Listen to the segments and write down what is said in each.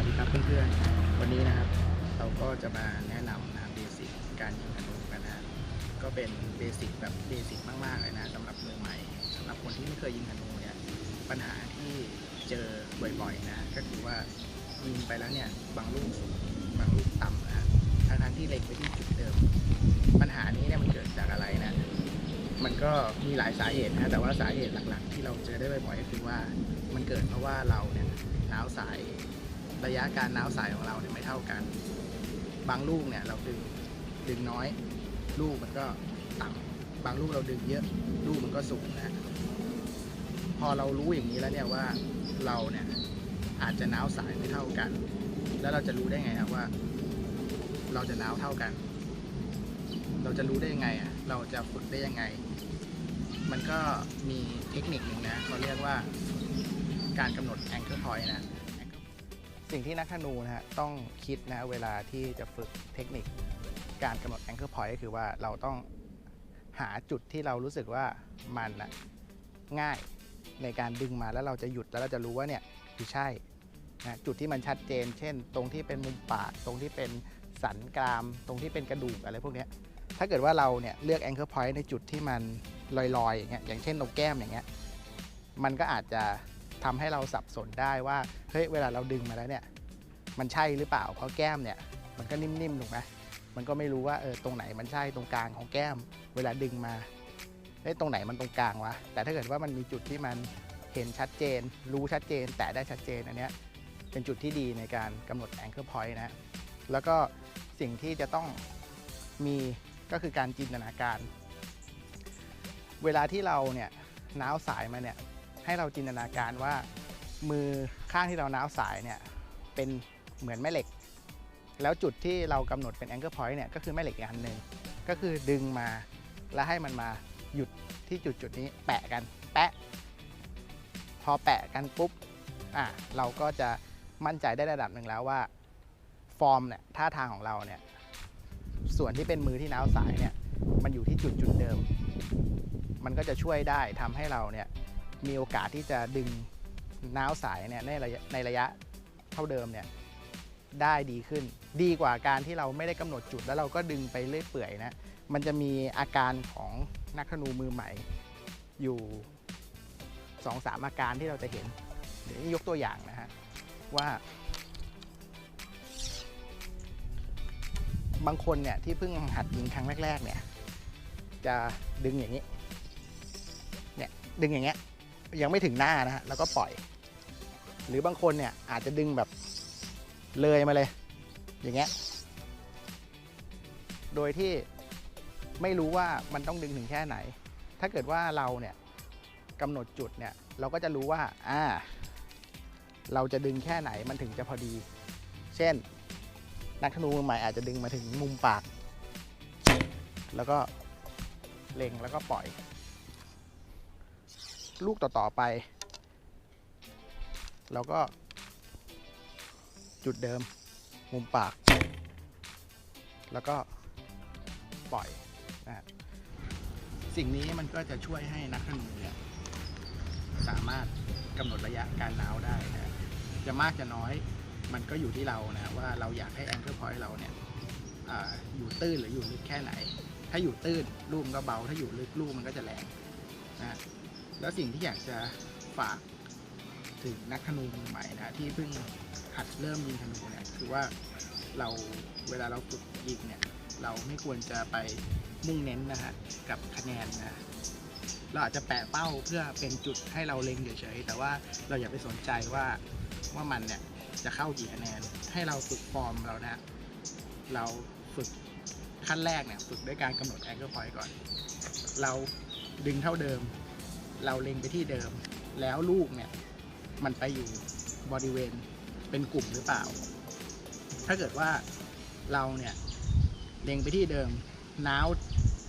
วัสดีครับเพื่อนๆ วันนี้นะครับเราก็จะมาแนะนำนะเบสิกการยิงธนูกันนะก็เป็นเบสิกแบบเบสิกมากๆเลยนะสำหรับมือใหม่สำหรับคนที่ไม่เคยยิงธนูเนี่ยปัญหาที่เจอบ่อยๆนะก็คือว่ายิงไปแล้วเนี่ยบางลูกสูงบางลูกต่ำนะฮะทั้งที่เล็งไปที่จุดเดิม ปัญหานี้เนี่ยมันเกิดจากอะไรนะมันก็มีหลายสาเหตุนะแต่ว่าสาเหตุหลักๆ ที่เราเจอได้บ่อยๆก็คือว่ามันเกิดเพราะว่าเราเนี่ยน้าวสาย ระยะการน้าวสายของเราเนี่ยไม่เท่ากัน บางลูกเนี่ยเราดึงดึงน้อย ลูกมันก็ต่ำบางลูกเราดึงเยอะ ลูกมันก็สูงนะพอเรารู้อย่างนี้แล้วเนี่ยว่าเราเนี่ยอาจจะน้าวสายไม่เท่ากัน แล้วเราจะรู้ได้ไงครับว่า เราจะน้าวเท่ากัน เราจะรู้ได้ยังไงอะเราจะฝึกได้ยังไง มันก็มีเทคนิคหนึ่งนะเขาเรียกว่าการกำหนด anchor point นะ สิ่งที่นักธนูนะฮะต้องคิดนะเวลาที่จะฝึกเทคนิคการกำหนด anchor point ก็คือว่าเราต้องหาจุดที่เรารู้สึกว่ามันนะง่ายในการดึงมาแล้วเราจะหยุดแล้วเราจะรู้ว่าเนี่ยคือใช่นะจุดที่มันชัดเจน เช่น ตรงที่เป็นมุมปาก ตรงที่เป็นสันกราม ตรงที่เป็นกระดูกอะไรพวกนี้ถ้าเกิดว่าเราเนี่ยเลือก anchor point ในจุดที่มันลอยๆอย่างเงี้ยอย่างเช่นตรงแก้มอย่างเงี้ยมันก็อาจจะ ทำให้เราสับสนได้ว่าเฮ้ยเวลาเราดึงมาแล้วเนี่ยมันใช่หรือเปล่า เพราะแก้มเนี่ยมันก็นิ่มๆถูกไหมมันก็ไม่รู้ว่าเออตรงไหนมันใช่ตรงกลางของแก้ม เวลาดึงมาเอ้ยตรงไหนมันตรงกลางวะแต่ถ้าเกิดว่ามันมีจุดที่มันเห็นชัดเจน รู้ชัดเจน แต่ได้ชัดเจนอันเนี้ยเป็นจุดที่ดีในการกำหนด anchor point นะแล้วก็สิ่งที่จะต้องมีก็คือการจินตนาการ เวลาที่เราเนี่ยน้าวสายมาเนี่ย ให้เราจินตนาการว่า มือข้างที่เราน้าวสายเนี่ยเป็นเหมือนแม่เหล็ก แล้วจุดที่เรากำหนดเป็น anchor point เนี่ยก็คือแม่เหล็กอีกอันหนึ่งก็คือดึงมาแล้วให้มันมาหยุดที่จุดจุดนี้แปะกันแปะ พอแปะกันปุ๊บอะเราก็จะมั่นใจได้ระดับหนึ่งแล้วว่า ฟอร์มเนี่ยท่าทางของเราเนี่ยส่วนที่เป็นมือที่น้าวสายเนี่ยมันอยู่ที่จุดจุดเดิม มันก็จะช่วยได้ทำให้เราเนี่ย มีโอกาสที่จะดึงน้าวสายเนี่ยในระยะในระยะเท่าเดิมเนี่ยได้ดีขึ้น ดีกว่าการที่เราไม่ได้กำหนดจุดแล้วเราก็ดึงไปเรื่อยเปื่อยนะมันจะมีอาการของนักธนูมือใหม่ อยู่2องสามอาการที่เราจะเห็นเดี๋ยวยกตัวอย่างนะฮะว่า บางคนเนี่ยที่เพิ่งหัดยิงครั้งแรก ๆ เนี่ย จะดึงอย่างนี้เนี่ยดึงอย่างเงี้ย ยังไม่ถึงหน้านะฮะแล้วก็ปล่อย หรือบางคนเนี่ยอาจจะดึงแบบเลยมาเลย อย่างเงี้ยโดยที่ไม่รู้ว่ามันต้องดึงถึงแค่ไหน ถ้าเกิดว่าเราเนี่ยกำหนดจุดเนี่ยเราก็จะรู้ว่าอ่า เราจะดึงแค่ไหนมันถึงจะพอดี เช่น นักธนูมือใหม่อาจจะดึงมาถึงมุมปาก แล้วก็เล็งแล้วก็ปล่อย ลูกต่อๆไป เราก็ จุดเดิม มุมปาก แล้วก็ปล่อยนะฮะสิ่งนี้มันก็จะช่วยให้นักธนูเนี่ยสามารถกำหนดระยะการน้าวได้นะจะมากจะน้อยมันก็อยู่ที่เรานะว่าเราอยากให้ anchor point เราเนี่ยออยู่ตื้นหรืออยู่ลึกแค่ไหน ถ้าอยู่ตื้นลูกมันก็เบา ถ้าอยู่ลึกลูกมันก็จะแรงนะ แล้วสิ่งที่อยากจะฝากถึงนักธนูมือใหม่นะที่เพิ่งหัดเริ่มยิงธนูเนี่ยคือว่าเราเวลาเราฝึกยิงเนี่ยเราไม่ควรจะไปมุ่งเน้นนะฮะกับคะแนนนะเราอาจจะแปะเป้าเพื่อเป็นจุดให้เราเล็งเฉยๆแต่ว่าเราอย่าไปสนใจว่าว่ามันเนี่ยจะเข้ากี่คะแนน ให้เราฝึกฟอร์มเรานะเราฝึกขั้นแรกเนี่ยฝึกด้วยการกำหนด anchor point ก่อน เราดึงเท่าเดิม เราเล็งไปที่เดิม แล้วลูกเนี่ยมันไปอยู่บริเวณเป็นกลุ่มหรือเปล่า ถ้าเกิดว่าเราเนี่ยเล็งไปที่เดิมน้าว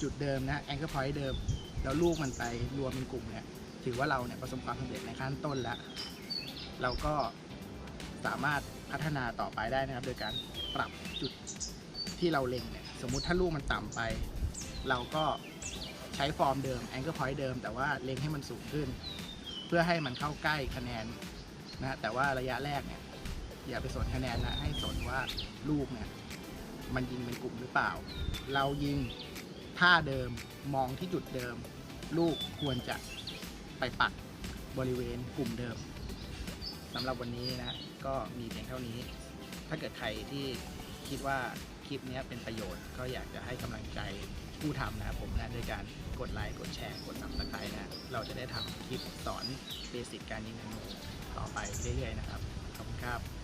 จุดเดิมนะ anchor point เดิม แล้วลูกมันไปรวมเป็นกลุ่มเนี่ยถือว่าเราเนี่ยประสบความสำเร็จในขั้นต้นแล้ว เราก็สามารถพัฒนาต่อไปได้นะครับ โดยการปรับจุดที่เราเล็งเนี่ยสมมุติถ้าลูกมันต่ำไป เราก็ ใช้ฟอร์มเดิม anchor point เดิม แต่ว่าเล็งให้มันสูงขึ้น เพื่อให้มันเข้าใกล้คะแนนนะแต่ว่าระยะแรกเนี่ยอย่าไปสนคะแนนนะให้สนว่าลูกเนี่ยมันยิงเป็นกลุ่มหรือเปล่า เรายิงท่าเดิมมองที่จุดเดิม ลูกควรจะไปปักบริเวณกลุ่มเดิมสำหรับวันนี้นะก็มีเพียงเท่านี้ ถ้าเกิดใครที่คิดว่าคลิปนี้เป็นประโยชน์ก็อยากจะให้กำลังใจ ผู้ทำนะครับผมนะด้วยการกดไลค์กดแชร์ กดซับสไครต์นะเราจะได้ทำคลิปสอนเบสิกการยิงธนูต่อไปเรื่อยๆนะครับขอบคุณครับ